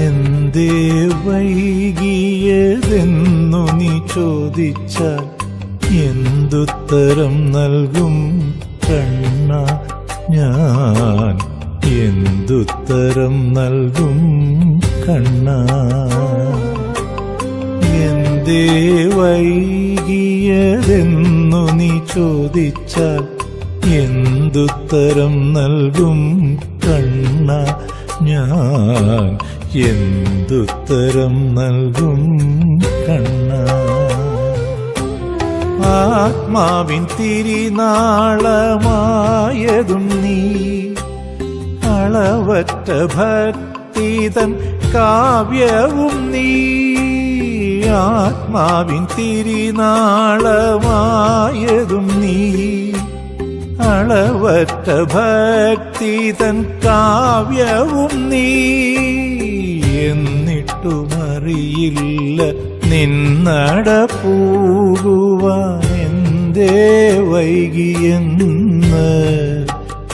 എന്തേ വൈകിയതെന്നു നീ ചോദിച്ചാൽ എന്തുത്തരം നൽകും കണ്ണ ഞാൻ? എന്തുത്തരം നൽകും കണ്ണ? എന്തേ വൈകിയതെന്നു നീ ചോദിച്ചാൽ എന്തുത്തരം നൽകും കണ്ണ ഞാൻ? എന്തുത്തരം നൽകും കണ്ണ? ആത്മാവിൻ തിരിനാളമായതും നീ അളവറ്റ ഭക്തിതൻ കാവ്യവും നീ ആത്മാവിൻ തിരിനാളമായതും നീ. അളവറ്റ ഭക്തി തൻ കാവ്യവും നീ. എന്നിട്ടുമറിയില്ല നിന്നട പോകുവാൻ എന്തേ വൈകിയെന്ന്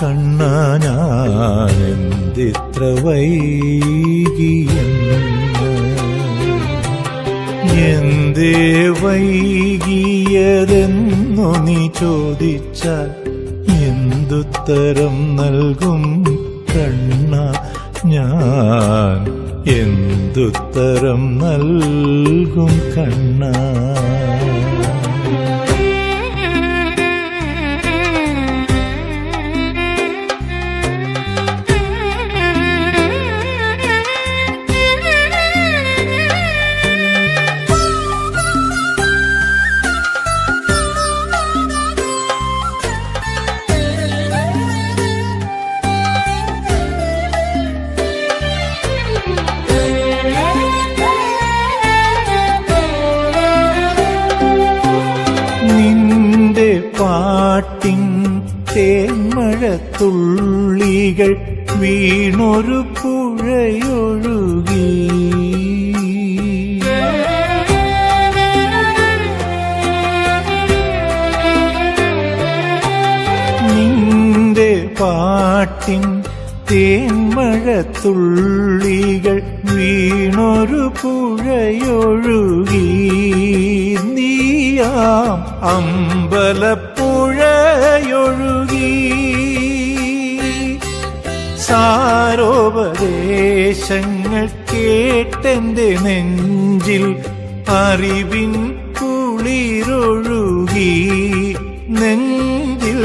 കണ്ണ ഞാൻ എന്തിത്ര എന്തേ വൈകിയതെന്നു നീ ചോദിച്ചാൽ എന്തുത്തരം നൽകും കണ്ണ ഞാൻ? എന്തുത്തരം നൽകും കണ്ണ? തേന്മഴത്തുള്ളികൾ വീണൊരു പുഴയൊഴുകി. നിന്റെ പാട്ടിൻ തേന്മഴ തുള്ളികൾ വീണൊരു പുഴയൊഴുകി. നീയാം അമ്പലപ്പുഴയൊഴുകി. സാരോപദേശങ്ങൾ കേട്ടെന്റെ നെഞ്ചിൽ അറിവിൻ കുളിരൊഴുകി? നെഞ്ചിൽ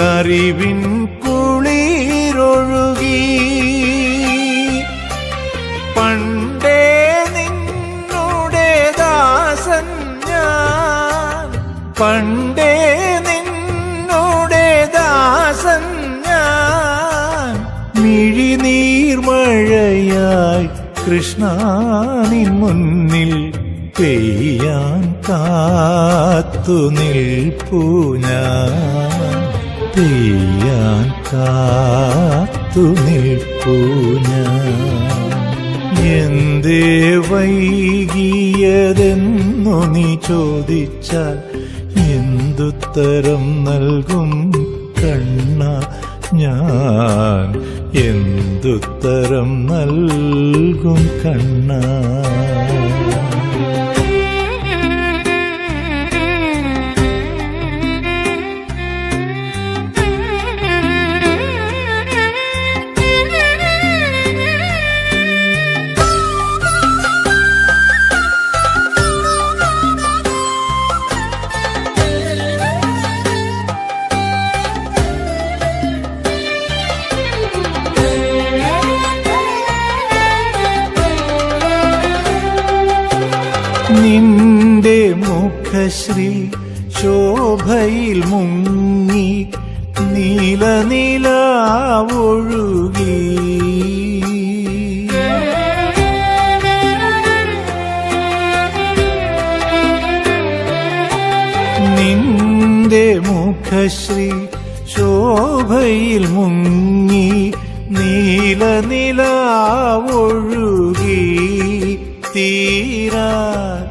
അറിവിൻ കുളിരൊഴുകി. പണ്ടേ നിന്നുടെ ദാസൻ ഞാൻ പണ്ടേ മിഴിനീർമഴയായി കൃഷ്ണ നിൻ മുന്നിൽ പെയ്യാൻ കാത്തു നിൽപ്പൂ പെയ്യാൻ കാത്തു നിൽപ്പൂ എന്തേ വൈകിയതെന്നു നീ ചോദിച്ചാൽ എന്തുത്തരം നൽകും കണ്ണ ഞാൻ. എന്തുത്തരം നൽകും കണ്ണ? നിന്റെ മുഖശ്രീ ശോഭയിൽ മുങ്ങി നീല നീല ഒഴുകി നിന്റെ മുഖശ്രീ ശോഭയിൽ മുങ്ങി നീല നിലാവൊഴുകി. തീരാ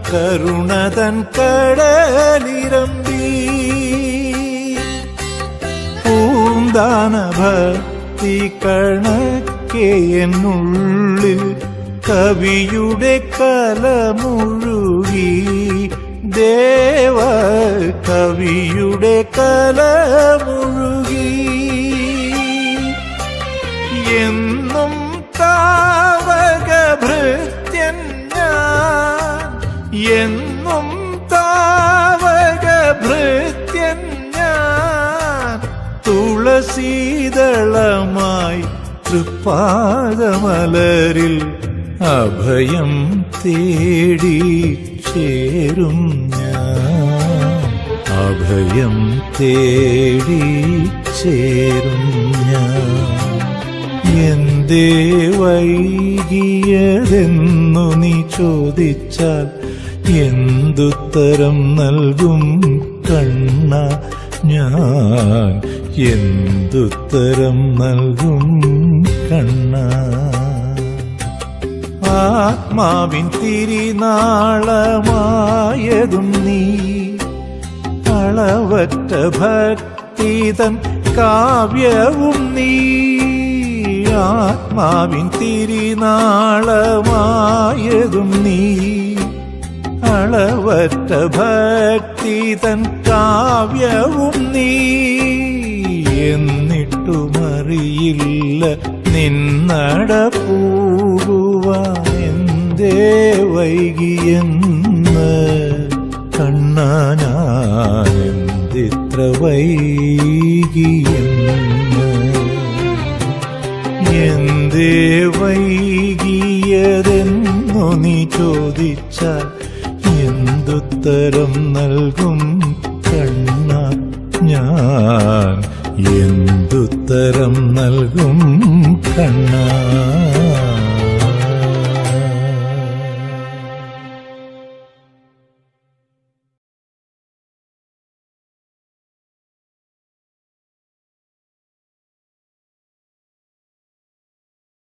കരുണതൻ കടലിരമ്പി. സന്താന ഭക്തി കണക്കെ എന്നുള്ളിൽ കവിയുടെ കലമുഴുകി. ദേവ കവിയുടെ കലമുഴുകി. എന്നും താവക ഞാൻ എന്നും താവക ഭൃത്യൻ ഞാൻ. തുളസീതളമായി തൃപ്പാദമലരിൽ അഭയം തേടി ചേരും ഞാൻ. അഭയം തേടി ചേരും ഞാൻ. എന്തേ വൈകിയതെന്നു നീ ചോദിച്ചാൽ എന്തുത്തരം നൽകും കണ്ണ ഞാൻ? എന്തുത്തരം നൽകും കണ്ണ? ആത്മാവിൻ തിരിനാളമായതും നീ. അളവറ്റ ഭക്തിതൻ കാവ്യവും നീ. ആത്മാവിൻ തിരിനാളമായതും നീ. അളവറ്റ ഭക്തിതൻ കാവ്യവും നീ. എന്നിട്ടുമറിയില്ല നിന്നട എന്തേ വൈകിയെന്ന് കണ്ണ ഞാൻ എന്തിത്ര വൈകിയെന്ന് എന്തേ വൈകിയതെന്നു നീ ചോദിച്ചാൽ എന്തുത്തരം നൽകും കണ്ണ ഞാൻ. എന്തുത്തരം നൽകും കണ്ണ